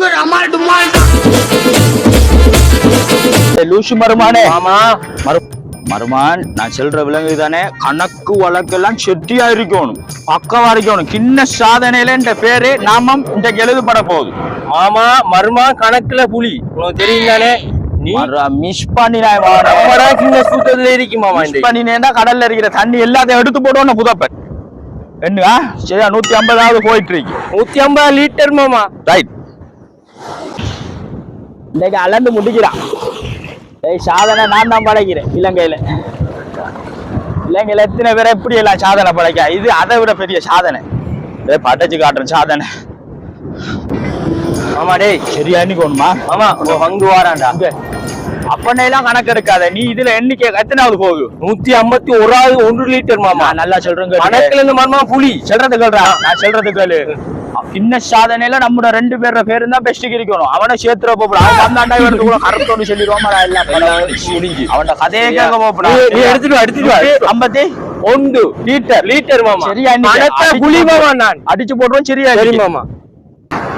அமுக அமால் டுமால் லூசு மருமானே. ஆமா. மரு மருமான் நான் செல்ற விலங்கு தானே? கணக்கு வழக்கெல்லாம் செட்டியா இருக்கணும். பக்கவா இருக்கணும். கிண்ண சாதனையில இந்த பேரு நாமம் இந்த எழுதப்பட போகுது. மாமா மர்மா கணக்குல புலி. உனக்கு தெரியும் தானே? நீ மிஸ் பண்ணினாய் நம்மடா சின்ன சூத்திரத்துல இருக்கு மாமா இந்த மிஸ் பண்ணினேன்னா கடல்ல இருக்கிற தண்ணி எல்லாத்தையும் எடுத்து போடுவோம் புதப்பன். என்னா சரியா நூத்தி ஐம்பதாவது போயிட்டு இருக்கு. நூத்தி ஐம்பது லிட்டர் மாமா. ரைட் இன்னைக்கு அளந்து முடிக்கிறான் ஏய் சாதனை நான் தான் படைக்கிறேன் இலங்கையில. இலங்கையில எத்தனை பேரை எப்படி எல்லாம் சாதனை படைக்க? இது அதை விட பெரிய சாதனை. ஏய் படைச்சு காட்டுறேன் சாதனை. ஆமா டேய். சரியா எண்ணிக்கணுமா ஆமா பங்கு வாரான்டா. அப்பனே எல்லாம் கணக்கு எடுக்காத. நீ இதுல எண்ணிக்கை எத்தனாவது போகுது? நூத்தி ஐம்பத்தி ஓராவது ஒன்று லிட்டர் மாமா. நல்லா சொல்றேன். கணக்குல இருந்து மர்மா புலி சொல்றது கேள்றா நான் சொல்றது கேளு. இன்ன சாதனையில நம்மட ரெண்டு பேர பேரு தான் பெஸ்ட் இருக்கணும். அவனை சேர்த்துற போப்படா அவன் வந்தாண்டா இவனுக்கு கூட கருத்தோடு சொல்லிடுவோம். எல்லாம் முடிஞ்சு அவன் கதையே கேட்க போப்படா எடுத்துட்டு. ஐம்பத்தி ஒன்று. லிட்டர் லிட்டர் மாமா. சரியா புலி மாமா. நான். அடிச்சு போடுறோம் சரியா சரி. மாமா.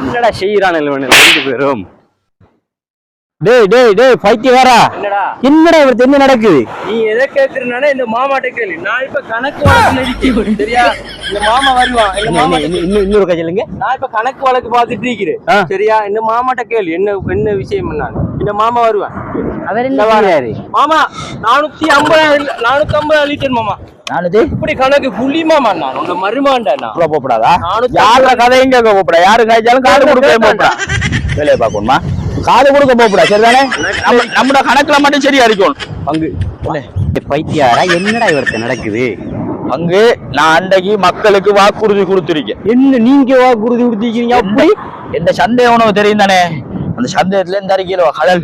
என்னடா செய்யறான் ரெண்டு பேரும். டேய் டேய் டேய் பைத்தியக்காரா என்னடா? என்னடா இவருக்கு என்ன நடக்குது? நீ எதை கேக்குறனால இந்த மாமாட்ட கேளு. நான் இப்ப கணக்கு வழக்கு சரியா? இந்த மாமா வருவான் இந்த மாமா இன்னும் இன்னொரு கட்சியிலங்க நான் இப்ப கணக்கு வழக்கு பார்த்துட்டு இருக்கிறேன். சரியா? இந்த மாமாட்ட கேளு. என்ன என்ன விஷயம் நான் இந்த மாமா வருவான் அவர் என்ன? மாமா நானூத்தி ஐம்பது நானூத்தி ஐம்பது லிட்டர் மாமா. நானுது? இப்படி கணக்கு புள்ளி மாமா நான் உங்க மருமாண்டா நான் போப்படாதா நானூத்தி யார கதையும் கேட்க போப்படா யாரு காய்ச்சாலும் காது கொடுக்க போப்படா வேலையை பார்க்கணுமா? காது கொடுக்க போப்படா சரிதானே? நம்ம நம்மட கணக்குல மட்டும் சரியா இருக்கணும். பங்கு. பைத்தியாரா என்னடா இவருக்கு நடக்குது? அங்கு நான் அன்றைக்கு மக்களுக்கு வாக்குறுதி கொடுத்திருக்கேன். என்ன நீங்க வாக்குறுதி கொடுத்திருக்கீங்க? அப்படி? எந்த சந்தேகம் உனக்கு தெரியும் தானே அந்த சந்தேகத்துல இந்த அறிக்கையில கடல்.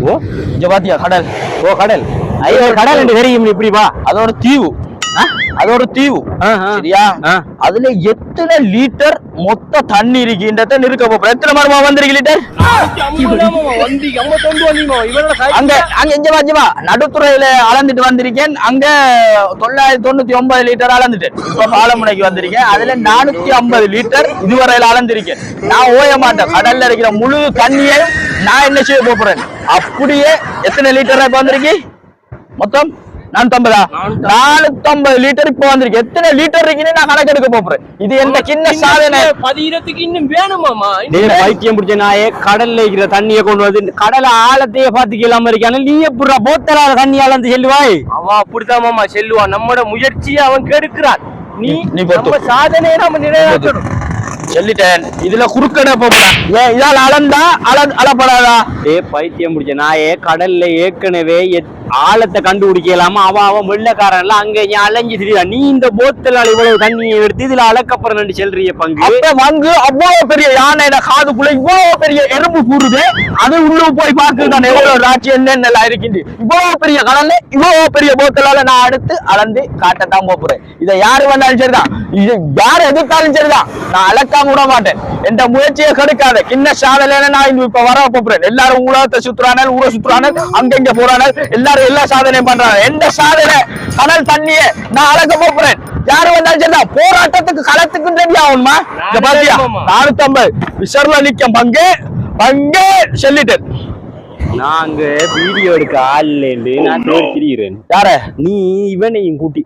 ஓ? இங்க பாத்தியா கடல். ஓ கடல். ஐயோ கடல் என்று தெரியும் இப்படி வா. அதோட தீவு. அதோட தீவு. ஆ, ஆ. சரியா. அதுல எத்தனை லிட்டர் மொத்த தண்ணி இருக்கின்றத நிறுக்க போறோம். எத்தனை மரமா வந்திருக்கு லிட்டர் அங்க அங்க இங்க வாஜிமா நடுத்துறையில அளந்துட்டு வந்திருக்கேன். அங்க தொள்ளாயிரத்தி தொண்ணூத்தி ஒன்பது லிட்டர் அளந்துட்டேன் இப்ப பாலமுனைக்கு வந்திருக்கேன். அதுல நானூத்தி ஐம்பது லிட்டர் இதுவரையில அளந்திருக்கேன். நான் ஓய மாட்டேன். கடல்ல இருக்கிற முழு தண்ணியை நான் என்ன செய்ய போறேன்? அப்படியே எத்தனை லிட்டர் இப்ப வந்திருக்கு? மொத்தம் நானூத்தம்பதா? நானூத்தம்பது. லிட்டர் இப்ப வந்திருக்கு. எத்தனை லிட்டர் இருக்குன்னு நான் கணக்கெடுக்க போறேன். இது எந்த சின்ன சாதனை? பதினத்துக்கு இன்னும் வேணும் மாமா டேய் பைத்தியம் பிடிச்ச நாயே கடல்ல இருக்கிற தண்ணியை கொண்டு வந்து கடல ஆழத்தையே பாத்துக்கலாம இருக்கான நீ எப்படா போத்தலாத தண்ணி அளந்து செல்வாய் அவன் அப்படித்தான் மாமா செல்லுவான். நம்மட முயற்சியை அவன் கெடுக்கிறான். நீ. நம்ம சாதனையை நம்ம நிறைவேற்றணும் சொல்லிட்டேன். இதுல குறுக்கடை போறேன் ஏன் இதால் அளந்தா? அள அளப்படாதா? ஏ பைத்தியம் பிடிச்ச நாயே கடல்ல ஏற்கனவே ஆழத்தை கண்டுபிடிக்கலாம அவன் அவன் வெள்ளக்காரன்ல அங்க இங்க அலைஞ்சு திரியா நீ இந்த போத்தலால் இவ்வளவு தண்ணியை எடுத்து இதுல அளக்கப்புறம் ரெண்டு செல்றிய பங்கு. அப்ப வந்து அவ்வளவு பெரிய யானையோட காதுக்குள்ள இவ்வளவு பெரிய எறும்பு கூடுது. அது உள்ள போய் பார்க்குதான் எவ்வளவு ராட்சி என்னென்ன இருக்கின்ற இவ்வளவு பெரிய கடல்ல இவ்வளவு பெரிய போத்தலால நான் அடுத்து அளந்து காட்டத்தான் போறேன். இதை யாரு வந்தாலும் சரிதான். இது யாரு எதிர்த்தாலும் சரிதான். நான் அளக்காம விட மாட்டேன். எந்த முயற்சியை கெடுக்காத. கிண்ண சாதனையில நான் இப்ப வர போறேன். எல்லாரும் உலகத்தை சுத்துறானல் ஊரை சுத்துறானல் அங்கங்க போறானல் எல்லாரும் எல்லா சாதனையும் பண்றாங்க எந்த சாதனை? கடல் தண்ணியை. நான் அளக்க போறேன். யாரு வந்தாலும் சரிதான். போராட்டத்துக்கு களத்துக்கு ரெடி ஆகணுமா? இந்த பாத்தியா? நானூத்தம்பது. விசர்ல நிக்கும் பங்கு பங்கு சொல்லிட்டேன். நான் அங்க வீடியோ எடுக்க ஆள் இல்லைன்னு நான் திரிகிறேன். யார? நீ இவனையும் கூட்டி.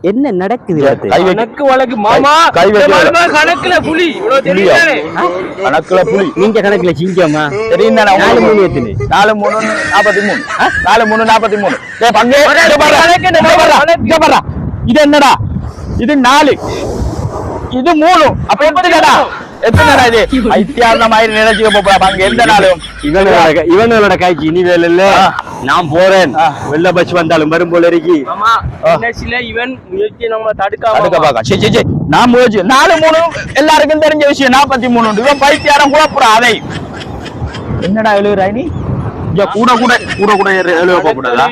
என்ன நடக்குது கணக்கு வழக்கு மாமா. கணக்குல புலி. கணக்குல புலி. நீங்க கணக்குல சிங்கமா தெரியும் நாலு மூணு? எத்தனை. நாலு மூணு நாற்பத்தி மூணு? நாலு மூணு நாற்பத்தி மூணு. இது என்னடா? இது நாலு. இது மூணு. அப்ப எத்தனைடா எத்தனைடா இது? ஐத்தியார்ந்த மாதிரி நினைச்சுக்க எந்த நாளும் இவனோட இவனோட காய்ச்சி நீ வேலை இல்ல ஆ. நான் போறேன். வெள்ள பஸ் வந்தாலும் வரும் போல இருக்கு. இவன் முயற்சியை நம்ம அடுக்க தடுக்காம பாக்க சரி சரி நான் முயற்சி நாலு மூணு எல்லாருக்கும் தெரிஞ்ச விஷயம். நாற்பத்தி மூணு இவன் பைத்தியாரம் குழப்புறா அதை. என்னடா எழுதுறாய் நீ கூட கூட கூட கூட எழு- எழுத போகக்கூடாதா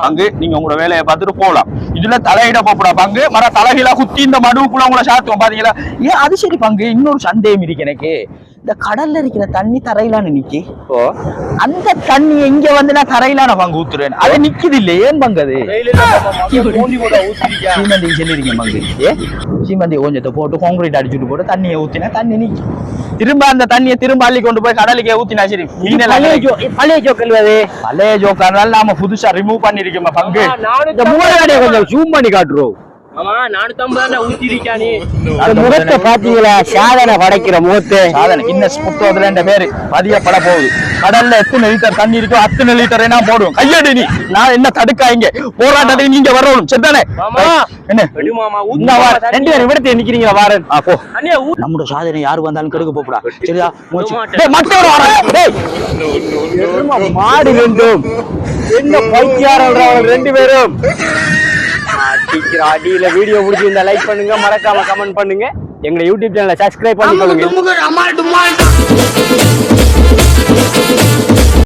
அங்கு நீங்க உங்களோட வேலையை பார்த்துட்டு போகலாம். இதுல தலையிட போகக்கூடா பங்கு மர தலைகீழா குத்தி இந்த மடுவுக்குள்ள உங்களை சாத்துவோம் பாத்தீங்களா? ஏன் அது சரி பங்கு இன்னொரு சந்தேகம் இருக்கு எனக்கு. இந்த கடல்ல இருக்கிற தண்ணி தரையிலான்னு நிக்கி. அந்த தண்ணி இங்க வந்து நான் தரையிலான பங்கு ஊத்துறேன். அது நிக்குது இல்ல ஏன் பங்கு அது வெயில பூண்டி போட்டா ஊத்திருக்கியா சீமந்தி சொல்லிருக்கீங்க பங்கு ஏ? சீமந்தி கொஞ்சத்தை போட்டு கான்கிரீட் அடிச்சுட்டு போட்டு தண்ணியை ஊத்தினா தண்ணி நிக்கி. திரும்ப அந்த தண்ணியை திரும்ப அள்ளி கொண்டு போய் கடலுக்கே ஊத்தினா சரி பழைய ஜோக்கல் அது? பழைய ஜோக்காரனால நாம புதுசா ரிமூவ் பண்ணிருக்கோம் பங்கு? இந்த மூலவாடியை கொஞ்சம் ஜூம் பண்ணி காட்டுறோம். ஆமா முகத்தை பாத்தீங்களா சாதனை படைக்கிற முகத்தை. சாதனை. இன்னஸ் புத்தகத்துல ரெண்டு பேரு பதியப்பட போகுது. கடல்ல எத்தனை லிட்டர் தண்ணி இருக்கோ அத்தனை லிட்டர் என்ன போடுவோம். கையடி நீ. நான் என்ன தடுக்காங்க போராட்டத்துக்கு நீங்க வரணும். சரிதானே மாமா. என்ன? வார ரெண்டு பேரும் விடத்தை நிக்கிறீங்களா? வாரன். ஆ, போ. அண்ணியா ஊ நம்மளோட சாதனை யாரு வந்தாலும் கெடுக்க போப்படா. சரியா. டேய். எருமை மாடு வேண்டும். என்ன பைத்தியாரர்கள் ரெண்டு பேரும்? அடிக்கிற அடியில வீடியோ பிடிச்சிருந்தா லைக் பண்ணுங்க. மறக்காம கமெண்ட் பண்ணுங்க. எங்க யூடியூப் சேனலை சப்ஸ்கிரைப் பண்ணிக்கொள்ளுங்க